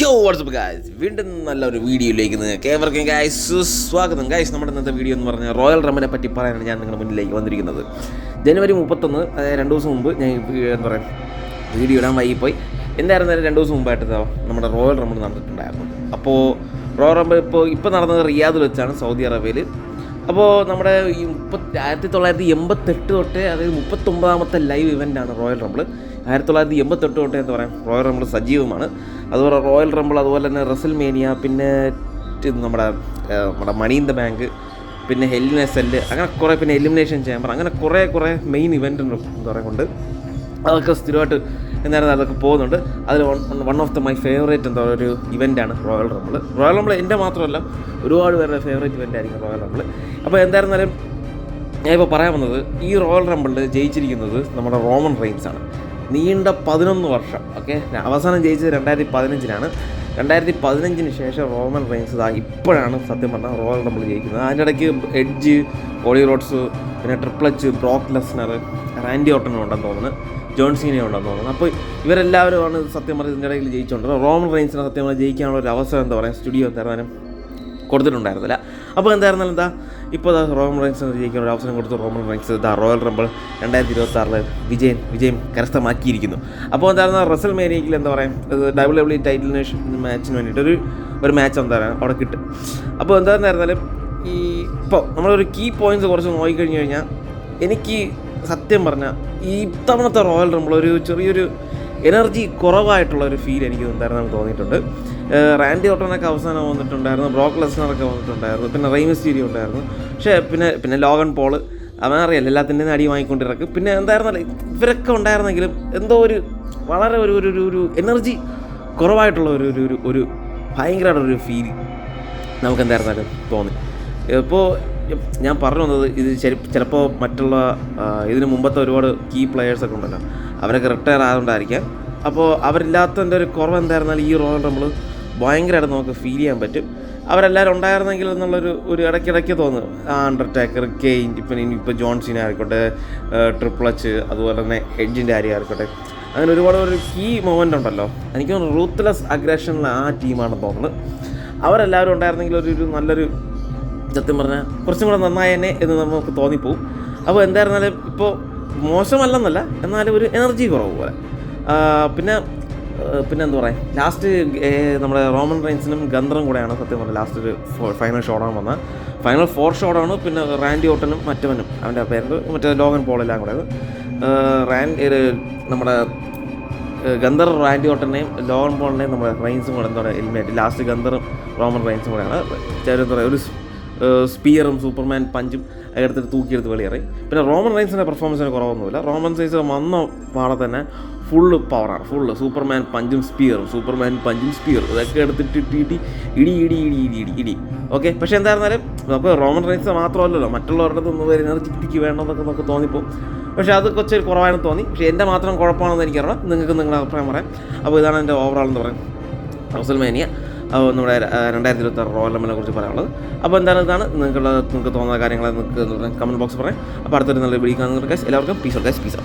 യോ WhatsApp guys വീണ്ടും നല്ലൊരു വീഡിയോയിലേക്ക് നിങ്ങൾക്ക് ഏവർക്കും ഗായ്സ് സ്വാഗതം. ഗായ്സ് നമ്മുടെ ഇന്നത്തെ വീഡിയോ എന്ന് പറഞ്ഞാൽ റോയൽ റമ്മിനെ പറ്റി പറയാനാണ് ഞാൻ നിങ്ങളുടെ മുന്നിലേക്ക് വന്നിരിക്കുന്നത്. ജനുവരി മുപ്പത്തൊന്ന് അതായത് രണ്ട് ദിവസം മുമ്പ് ഞാൻ എന്താ പറയുക വീഡിയോ ഇടാൻ വൈകിപ്പോയി എന്തായിരുന്നാലും രണ്ട് ദിവസം മുമ്പായിട്ട് നമ്മുടെ റോയൽ റമ്മിൾ നടന്നിട്ടുണ്ടായിരുന്നു. അപ്പോൾ റോയൽ റമ്മിൾ ഇപ്പോൾ ഇപ്പോൾ നടന്നത് റിയാദിൽ വെച്ചാണ് സൗദി അറേബ്യയിൽ. അപ്പോൾ നമ്മുടെ ഈ മുപ്പത്തി ആയിരത്തി തൊള്ളായിരത്തി എൺപത്തെട്ട് തൊട്ടേ അതായത് മുപ്പത്തൊമ്പതാമത്തെ ലൈവ് ഇവന്റാണ് റോയൽ റമ്പിൾ ആയിരത്തി തൊള്ളായിരത്തി എൺപത്തെട്ട് തൊട്ടേ എന്താ പറയുക റോയൽ റംബിൾ സജീവമാണ്. അതുപോലെ റോയൽ റംബിൾ അതുപോലെ തന്നെ റസൽ മേനിയ പിന്നെ നമ്മുടെ നമ്മുടെ മണി ഇൻ ദ ബാങ്ക് പിന്നെ എല്ല് അങ്ങനെ കുറേ പിന്നെ എലിമിനേഷൻ ചേമ്പർ അങ്ങനെ കുറേ കുറേ മെയിൻ ഇവന്റ് എന്താ പറയുക കൊണ്ട് അതൊക്കെ സ്ഥിരമായിട്ട് എന്തായിരുന്നു അതൊക്കെ പോകുന്നുണ്ട്. അതിൽ one of the my favourite എന്താ പറയുക ഒരു ഇവന്റാണ് റോയൽ റംബിൾ റോയൽ റംബിൾ എന്റെ മാത്രമല്ല ഒരുപാട് പേരുടെ ഫേവറേറ്റ് ഇവന്റ് ആയിരിക്കും റോയൽ റംബിൾ അപ്പോൾ എന്തായിരുന്നാലും ഞാൻ പറയാൻ വന്നത് ഈ റോയൽ റംബിളിൽ ജയിച്ചിരിക്കുന്നത് നമ്മുടെ റോമൻ റെയിൻസ് ആണ്. നീണ്ട പതിനൊന്ന് വർഷം ഓക്കെ അവസാനം ജയിച്ചത് രണ്ടായിരത്തി പതിനഞ്ചിലാണ് രണ്ടായിരത്തി പതിനഞ്ചിന് ശേഷം റോമൻ റെയിൻസ് ഇതാ ഇപ്പോഴാണ് സത്യം പറഞ്ഞാൽ റോയൽ റമ്പിൾ ജയിക്കുന്നത്. അതിന്റെ ഇടയ്ക്ക് എഡ്ജ് ഓളി റോഡ്സ് പിന്നെ ട്രിപ്ലച്ച് ബ്രോക്ക് ലെസ്നർ റാൻഡി ഓട്ടനും ഉണ്ടെന്ന് തോന്നുന്നു. ജോൺ സീന ഉണ്ടെന്ന് തോന്നുന്നു. അപ്പോൾ ഇവരെല്ലാവരുമാണ് സത്യം പറഞ്ഞ ഇതിന്റെ ഇടയിൽ ജയിച്ചുകൊണ്ട് റോമൻ റെയിൻസിനെ സത്യം പറഞ്ഞാൽ ജയിക്കാനുള്ള ഒരു അവസരം എന്താ പറയുക സ്റ്റുഡിയോ തരാനും കൊടുത്തിട്ടുണ്ടായിരുന്നില്ല. അപ്പോൾ എന്തായിരുന്നാലും എന്താ ഇപ്പോൾ റോമൻ റൈൻസ് ജയിക്കാൻ ഒരു അവസരം കൊടുത്തു റോമൻ റൈൻസ് ദാ റോയൽ റംബിൾ രണ്ടായിരത്തി ഇരുപത്തി ആറിൽ വിജയൻ വിജയം കരസ്ഥമാക്കിയിരിക്കുന്നു. അപ്പോൾ എന്തായിരുന്നു റസൽ മേനിയക്കിൽ എന്താ പറയുക ഡബ്ല്യു ഡബ്ല്യു ടൈറ്റിലിന് മാച്ചിന് വേണ്ടിയിട്ട് ഒരു ഒരു മാച്ച് എന്താ പറയുക അവിടെ കിട്ടും. അപ്പോൾ എന്തായിരുന്നാലും ഈ ഇപ്പോൾ നമ്മളൊരു കീ പോയിന്റ്സ് കുറച്ച് നോക്കിക്കഴിഞ്ഞ് കഴിഞ്ഞാൽ എനിക്ക് സത്യം പറഞ്ഞാൽ ഈ ഇത്തവണത്തെ റോയൽ റംബിൾ ഒരു ചെറിയൊരു എനർജി കുറവായിട്ടുള്ള ഒരു ഫീൽ എനിക്ക് എന്തായിരുന്നു തോന്നിയിട്ടുണ്ട്. റാൻഡി ഓട്ടനൊക്കെ അവസാനം വന്നിട്ടുണ്ടായിരുന്നു ബ്രോക്ക് ലെസ്നറൊക്കെ വന്നിട്ടുണ്ടായിരുന്നു പിന്നെ റൈമസ് ചീരി ഉണ്ടായിരുന്നു. പക്ഷേ പിന്നെ പിന്നെ ലോഗൻ പോൾ അവൻ അറിയാലോ എല്ലാത്തിന്റെയും അടി വാങ്ങിക്കൊണ്ടിരിക്കും പിന്നെ എന്തായിരുന്നല്ലോ ഇവരൊക്കെ ഉണ്ടായിരുന്നെങ്കിലും എന്തോ ഒരു വളരെ ഒരു ഒരു ഒരു- എനർജി കുറവായിട്ടുള്ള ഒരു ഒരു ഒരു ഭയങ്കരമായിട്ടൊരു ഫീൽ നമുക്ക് എന്തായിരുന്നാലും തോന്നി. ഇപ്പോൾ ഞാൻ പറഞ്ഞു വന്നത് ഇത് ചിലപ്പോൾ മറ്റുള്ള ഇതിന് മുമ്പത്തെ ഒരുപാട് കീ പ്ലെയേഴ്സൊക്കെ ഉണ്ടല്ലോ. അവരൊക്കെ റിട്ടയർ ആയതുകൊണ്ടായിരിക്കാം. അപ്പോൾ അവരില്ലാത്തതിന്റെ ഒരു കുറവ് എന്തായിരുന്നാലും ഈ റോയൽ നമ്മൾ ഭയങ്കരമായിട്ട് നമുക്ക് ഫീൽ ചെയ്യാൻ പറ്റും. അവരെല്ലാവരും ഉണ്ടായിരുന്നെങ്കിൽ എന്നുള്ളൊരു ഒരു ഇടയ്ക്കിടയ്ക്ക് തോന്നുന്നു ആ അണ്ടർടേക്കർ കെയിൻ ഇപ്പം ഇനി ഇപ്പോൾ ജോൺസിനെ ആയിക്കോട്ടെ ട്രിപ്പിൾ എച്ച് അതുപോലെ തന്നെ എഡ്ജിന്റെ ആര്യ ആയിക്കോട്ടെ. അങ്ങനെ ഒരുപാട് ഒരു കീ മൊമെന്റ് ഉണ്ടല്ലോ. എനിക്ക് തോന്നുന്നു റൂത്ത്ലെസ് അഗ്രഷനിൽ ആ ടീമാണെന്ന് തോന്നുന്നത് അവരെല്ലാവരും ഉണ്ടായിരുന്നെങ്കിൽ ഒരു നല്ലൊരു സത്യം പറഞ്ഞാൽ കുറച്ചും കൂടെ നന്നായേനെ എന്ന് നമുക്ക് തോന്നിപ്പോവും. അപ്പോൾ എന്തായിരുന്നാലും ഇപ്പോൾ മോശമല്ലെന്നല്ല എന്നാലും ഒരു എനർജി കുറവ് പോലെ. പിന്നെ പിന്നെ എന്താ പറയുക ലാസ്റ്റ് നമ്മുടെ റോമൻ റൈൻസിനും ഗന്ധറും കൂടെയാണ് സത്യം പറഞ്ഞാൽ ലാസ്റ്റ് ഒരു ഫൈനൽ ഷോഡാണ് വന്നത്. ഫൈനൽ ഫോർ ഷോഡാണ് പിന്നെ റാൻഡി ഓട്ടനും മറ്റവനും അവന്റെ പേര് മറ്റേ ലോഗൻ പോളെല്ലാം കൂടെ. റാൻ നമ്മുടെ ഗന്ധർ റാൻഡി ഓട്ടനെയും ലോഗൻ പോളിനെയും നമ്മുടെ റൈൻസും കൂടെ എന്താ പറയുക എലിമിനേറ്റ് ലാസ്റ്റ് ഗന്ധറും റോമൻ റൈൻസും കൂടെയാണ്. എന്താ പറയുക ഒരു സ്പിയറും സൂപ്പർമാൻ പഞ്ചും എടുത്തിട്ട് തൂക്കിയെടുത്ത് വെളിയേറി പിന്നെ റോമൻ റൈൻസിന്റെ പെർഫോമൻസിന് കുറവൊന്നുമില്ല. റോമൻ റൈൻസ് വന്ന പാടെ തന്നെ ഫുള്ള് പവറാണ് ഫുള്ള് സൂപ്പർമാൻ പഞ്ചും സ്പിയറും സൂപ്പർമാൻ പഞ്ചും സ്പിയറും. ഇതൊക്കെ എടുത്തിട്ട് ഇട്ടി ഇടി ഇടി ഇടി ഇടി ഇടി ഇടി ഓക്കെ പക്ഷേ എന്തായിരുന്നാലും നമുക്ക് റോമൻ റൈൻസ് മാത്രമല്ലല്ലോ. മറ്റുള്ളവരുടെ ഒന്നും ഒരു ചിട്ടിക്ക് വേണമെന്നൊക്കെ നമുക്ക് തോന്നിപ്പോൾ പക്ഷേ അത് കുറച്ച് കുറവാണെന്ന് തോന്നി. പക്ഷേ എന്റെ മാത്രം കുഴപ്പമാണെന്ന് എനിക്കറിയാം നിങ്ങൾക്ക് നിങ്ങളുടെ അഭിപ്രായം പറയാം. അപ്പോൾ ഇതാണ് എന്റെ ഓവറോൾ എന്ന് പറയുന്നത്. റസൽമേനിയ. നമ്മുടെ രണ്ടായിരത്തി ഇരുപത്തി ആറ് റോയൽ എമ്മിനെ കുറിച്ച് പറയാനുള്ളത്. അപ്പോൾ എന്താണ് ഇതാണ്. നിങ്ങൾക്കുള്ള നിങ്ങൾക്ക് തോന്നുന്ന കാര്യങ്ങൾ നിങ്ങൾക്ക് കമന്റ് ബോക്സ് പറയാം. അപ്പോൾ അടുത്തൊരു നല്ല വീഡിയോ കാണുന്ന എല്ലാവർക്കും പീസ് ഓഫ് ഗൈസ് പീസ്